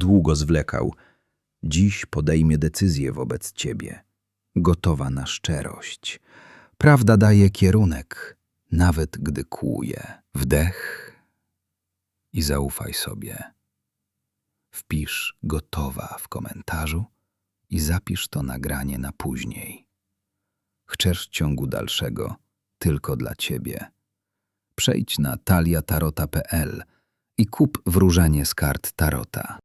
długo zwlekał. Dziś podejmie decyzję wobec ciebie. Gotowa na szczerość. Prawda daje kierunek, nawet gdy kłuje. Wdech i zaufaj sobie. Wpisz gotowa w komentarzu i zapisz to nagranie na później. Chcesz ciągu dalszego tylko dla ciebie. Przejdź na taliatarota.pl i kup wróżenie z kart Tarota.